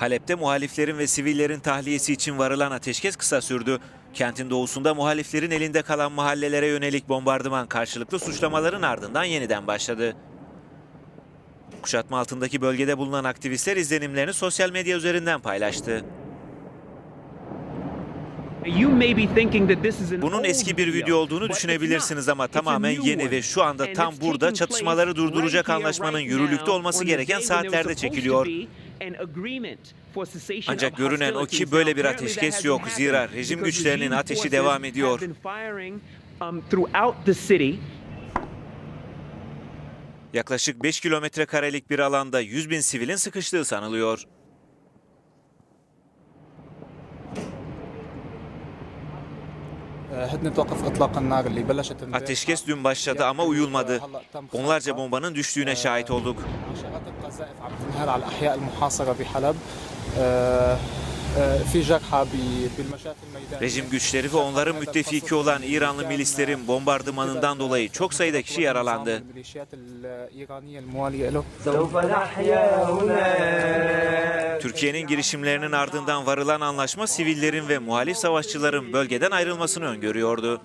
Halep'te muhaliflerin ve sivillerin tahliyesi için varılan ateşkes kısa sürdü. Kentin doğusunda muhaliflerin elinde kalan mahallelere yönelik bombardıman karşılıklı suçlamaların ardından yeniden başladı. Kuşatma altındaki bölgede bulunan aktivistler izlenimlerini sosyal medya üzerinden paylaştı. Bunun eski bir video olduğunu düşünebilirsiniz ama tamamen yeni ve şu anda tam burada çatışmaları durduracak anlaşmanın yürürlükte olması gereken saatlerde çekiliyor. Ancak görünen o ki böyle bir ateşkes yok. Zira rejim güçlerinin ateşi devam ediyor. Yaklaşık 5 kilometre karelik bir alanda 100 bin sivilin sıkıştığı sanılıyor. Ateşkes dün başladı ama uyulmadı. Onlarca bombanın düştüğüne şahit olduk. Rejim güçleri ve onların müttefiki olan İranlı milislerin bombardımanından dolayı çok sayıda kişi yaralandı. Türkiye'nin girişimlerinin ardından varılan anlaşma sivillerin ve muhalif savaşçıların bölgeden ayrılmasını öngörüyordu.